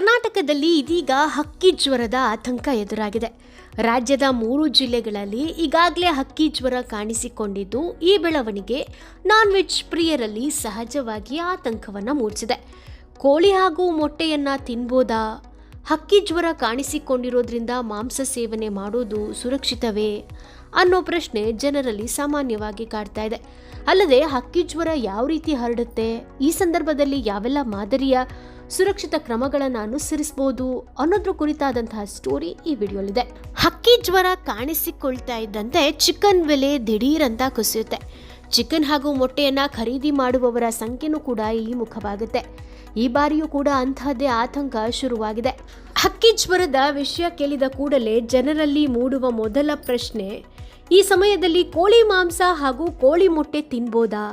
ಕರ್ನಾಟಕದಲ್ಲಿ ಇದೀಗ ಹಕ್ಕಿ ಜ್ವರದ ಆತಂಕ ಎದುರಾಗಿದೆ. ರಾಜ್ಯದ ಮೂರು ಜಿಲ್ಲೆಗಳಲ್ಲಿ ಈಗಾಗಲೇ ಹಕ್ಕಿ ಜ್ವರ ಕಾಣಿಸಿಕೊಂಡಿದ್ದು, ಈ ಬೆಳವಣಿಗೆ ನಾನ್ ವೆಜ್ ಪ್ರಿಯರಲ್ಲಿ ಸಹಜವಾಗಿ ಆತಂಕವನ್ನು ಮೂಡಿಸಿದೆ. ಕೋಳಿ ಹಾಗೂ ಮೊಟ್ಟೆಯನ್ನು ತಿನ್ಬೋದಾ? ಹಕ್ಕಿ ಜ್ವರ ಕಾಣಿಸಿಕೊಂಡಿರೋದ್ರಿಂದ ಮಾಂಸ ಸೇವನೆ ಮಾಡೋದು ಸುರಕ್ಷಿತವೇ ಅನ್ನೋ ಪ್ರಶ್ನೆ ಜನರಲ್ಲಿ ಸಾಮಾನ್ಯವಾಗಿ ಕಾಡ್ತಾ ಇದೆ. ಅಲ್ಲದೆ ಹಕ್ಕಿ ಜ್ವರ ಯಾವ ರೀತಿ ಹರಡುತ್ತೆ, ಈ ಸಂದರ್ಭದಲ್ಲಿ ಯಾವೆಲ್ಲ ಮಾದರಿಯ ಸುರಕ್ಷಿತ ಕ್ರಮಗಳನ್ನು ಅನುಸರಿಸಬಹುದು ಅನ್ನೋದ್ರ ಕುರಿತಾದಂತಹ ಸ್ಟೋರಿ ಈ ವಿಡಿಯೋಲಿದೆ. ಹಕ್ಕಿ ಜ್ವರ ಕಾಣಿಸಿಕೊಳ್ತಾ ಇದ್ದಂತೆ ಚಿಕನ್ ಬೆಲೆ ದಿಢೀರಂತ ಕುಸಿಯುತ್ತೆ. ಚಿಕನ್ ಹಾಗೂ ಮೊಟ್ಟೆಯನ್ನ ಖರೀದಿ ಮಾಡುವವರ ಸಂಖ್ಯೆನೂ ಕೂಡ ಈ ಮುಖವಾಗುತ್ತೆ. ಈ ಬಾರಿಯೂ ಕೂಡ ಅಂತಹದ್ದೇ ಆತಂಕ ಶುರುವಾಗಿದೆ. ಹಕ್ಕಿ ಜ್ವರದ ವಿಷಯ ಕೇಳಿದ ಕೂಡಲೇ ಜನರಲ್ಲಿ ಮೂಡುವ ಮೊದಲ ಪ್ರಶ್ನೆ, ಈ ಸಮಯದಲ್ಲಿ ಕೋಳಿ ಮಾಂಸ ಹಾಗೂ ಕೋಳಿ ಮೊಟ್ಟೆ ತಿನ್ಬೋದಾ?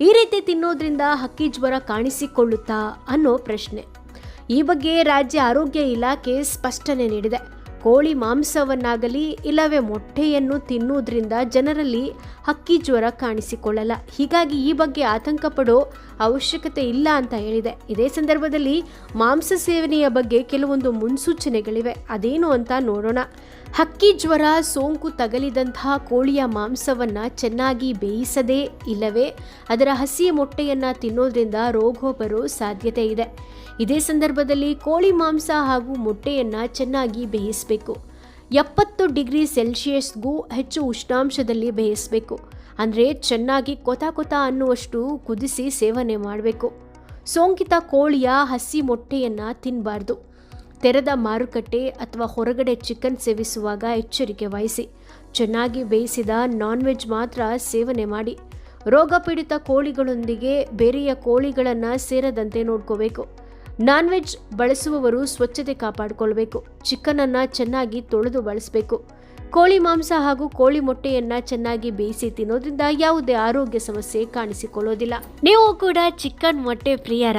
ಈ ರೀತಿ ತಿನ್ನೋದ್ರಿಂದ ಹಕ್ಕಿ ಜ್ವರ ಕಾಣಿಸಿಕೊಳ್ಳುತ್ತಾ ಅನ್ನೋ ಪ್ರಶ್ನೆ. ಈ ಬಗ್ಗೆ ರಾಜ್ಯ ಆರೋಗ್ಯ ಇಲಾಖೆ ಸ್ಪಷ್ಟನೆ ನೀಡಿದೆ. ಕೋಳಿ ಮಾಂಸವನ್ನಾಗಲಿ ಇಲ್ಲವೇ ಮೊಟ್ಟೆಯನ್ನು ತಿನ್ನುವುದರಿಂದ ಜನರಲ್ಲಿ ಹಕ್ಕಿ ಜ್ವರ ಕಾಣಿಸಿಕೊಳ್ಳಲ್ಲ. ಹೀಗಾಗಿ ಈ ಬಗ್ಗೆ ಆತಂಕ ಪಡೋ ಅವಶ್ಯಕತೆ ಇಲ್ಲ ಅಂತ ಹೇಳಿದೆ. ಇದೇ ಸಂದರ್ಭದಲ್ಲಿ ಮಾಂಸ ಸೇವನೆಯ ಬಗ್ಗೆ ಕೆಲವೊಂದು ಮುನ್ಸೂಚನೆಗಳಿವೆ. ಅದೇನು ಅಂತ ನೋಡೋಣ. ಹಕ್ಕಿ ಜ್ವರ, ಸೋಂಕು ತಗಲಿದಂತಹ ಕೋಳಿಯ ಮಾಂಸವನ್ನು ಚೆನ್ನಾಗಿ ಬೇಯಿಸದೇ ಇಲ್ಲವೇ? ಅದರ ಹಸಿ ಮೊಟ್ಟೆಯನ್ನು ತಿನ್ನೋದ್ರಿಂದ ರೋಗ ಬರೋ ಸಾಧ್ಯತೆ ಇದೆ. ಇದೇ ಸಂದರ್ಭದಲ್ಲಿ ಕೋಳಿ ಮಾಂಸ ಹಾಗೂ ಮೊಟ್ಟೆಯನ್ನು ಚೆನ್ನಾಗಿ ಬೇಯಿಸಬೇಕು. ಎಪ್ಪತ್ತು ಡಿಗ್ರಿ ಸೆಲ್ಸಿಯಸ್ಗೂ ಹೆಚ್ಚು ಉಷ್ಣಾಂಶದಲ್ಲಿ ಬೇಯಿಸಬೇಕು. ಅಂದರೆ ಚೆನ್ನಾಗಿ ಕೊತ ಕೊತ ಅನ್ನುವಷ್ಟು ಕುದಿಸಿ ಸೇವನೆ ಮಾಡಬೇಕು. ಸೋಂಕಿತ ಕೋಳಿಯ ಹಸಿ ಮೊಟ್ಟೆಯನ್ನು ತಿನ್ನಬಾರ್ದು ತೆರೆದ ಮಾರುಕಟ್ಟೆ ಅಥವಾ ಹೊರಗಡೆ ಚಿಕನ್ ಸೇವಿಸುವಾಗ ಎಚ್ಚರಿಕೆ ವಹಿಸಿ. ಚೆನ್ನಾಗಿ ಬೇಯಿಸಿದ ನಾನ್ ವೆಜ್ ಮಾತ್ರ ಸೇವನೆ ಮಾಡಿ. ರೋಗಪೀಡಿತ ಕೋಳಿಗಳೊಂದಿಗೆ ಬೇರೆಯ ಕೋಳಿಗಳನ್ನು ಸೇರದಂತೆ ನೋಡ್ಕೋಬೇಕು. ನಾನ್ ವೆಜ್ ಬಳಸುವವರು ಸ್ವಚ್ಛತೆ ಕಾಪಾಡಿಕೊಳ್ಬೇಕು. ಚಿಕನನ್ನು ಚೆನ್ನಾಗಿ ತೊಳೆದು ಬಳಸಬೇಕು. ಕೋಳಿ ಮಾಂಸ ಹಾಗೂ ಕೋಳಿ ಮೊಟ್ಟೆಯನ್ನ ಚೆನ್ನಾಗಿ ಬೇಯಿಸಿ ತಿನ್ನೋದ್ರಿಂದ ಯಾವುದೇ ಆರೋಗ್ಯ ಸಮಸ್ಯೆ ಕಾಣಿಸಿಕೊಳ್ಳೋದಿಲ್ಲ. ನೀವು ಕೂಡ ಚಿಕನ್ ಮೊಟ್ಟೆ ಪ್ರಿಯರ?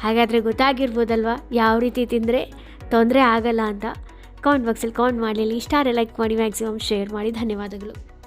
ಹಾಗಾದರೆ ಗೊತ್ತಾಗಿರ್ಬೋದಲ್ವಾ? ಯಾವ ರೀತಿ ತಿಂದರೆ? ತೊಂದರೆ ಆಗಲ್ಲ ಅಂತ ಕಾಮೆಂಟ್ ಬಾಕ್ಸಲ್ಲಿ ಕಾಮೆಂಟ್ ಮಾಡಲಿ ಇಷ್ಟ ಲೈಕ್ ಮಾಡಿ ಮ್ಯಾಕ್ಸಿಮಮ್ ಶೇರ್ ಮಾಡಿ. ಧನ್ಯವಾದಗಳು.